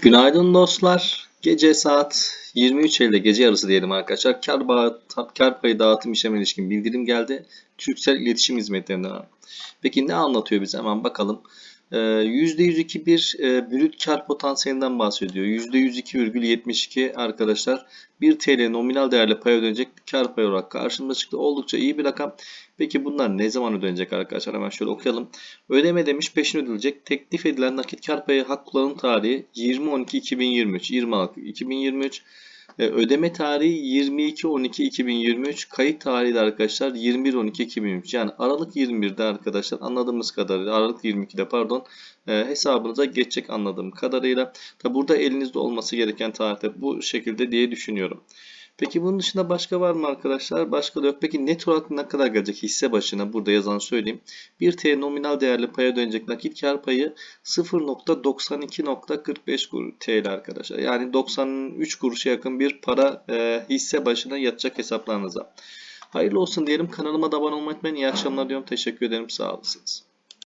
Günaydın dostlar. Gece saat 23.50 gece yarısı diyelim arkadaşlar. Kar, kar payı dağıtım işleme ilişkin bildirim geldi. Türksel İletişim Hizmetlerinden. Peki ne anlatıyor bize hemen bakalım. Ee, %102 bir e, brüt kar potansiyelinden bahsediyor. %102,72 arkadaşlar 1 TL nominal değerli pay ödenecek kar payı olarak karşımıza çıktı. Oldukça iyi bir rakam. Peki bunlar ne zaman ödenecek arkadaşlar? Hemen şöyle okuyalım. Ödeme demiş peşin ödülecek. Teklif edilen nakit kar payı hak kullanım tarihi 20.12.2023. 20 Aralık 2023. Ödeme tarihi 22.12.2023. Kayıt tarihi de arkadaşlar 21.12.2023. Yani Aralık 21'de arkadaşlar anladığımız kadarıyla Aralık 22'de pardon e, hesabınıza geçecek anladığım kadarıyla. Tabi burada elinizde olması gereken tarihte bu şekilde diye düşünüyorum. Peki bunun dışında başka var mı arkadaşlar? Başka da yok. Peki net olarak ne kadar gelecek hisse başına? Burada yazan söyleyeyim. 1 TL nominal değerli paya dönecek nakit kar payı 0.92.45 kur- TL arkadaşlar. Yani 93 kuruşa yakın bir para e, hisse başına yatacak hesaplarınıza. Hayırlı olsun diyelim. Kanalıma da abone olmayı unutmayın. İyi akşamlar diyorum. Teşekkür ederim. Sağ olasınız.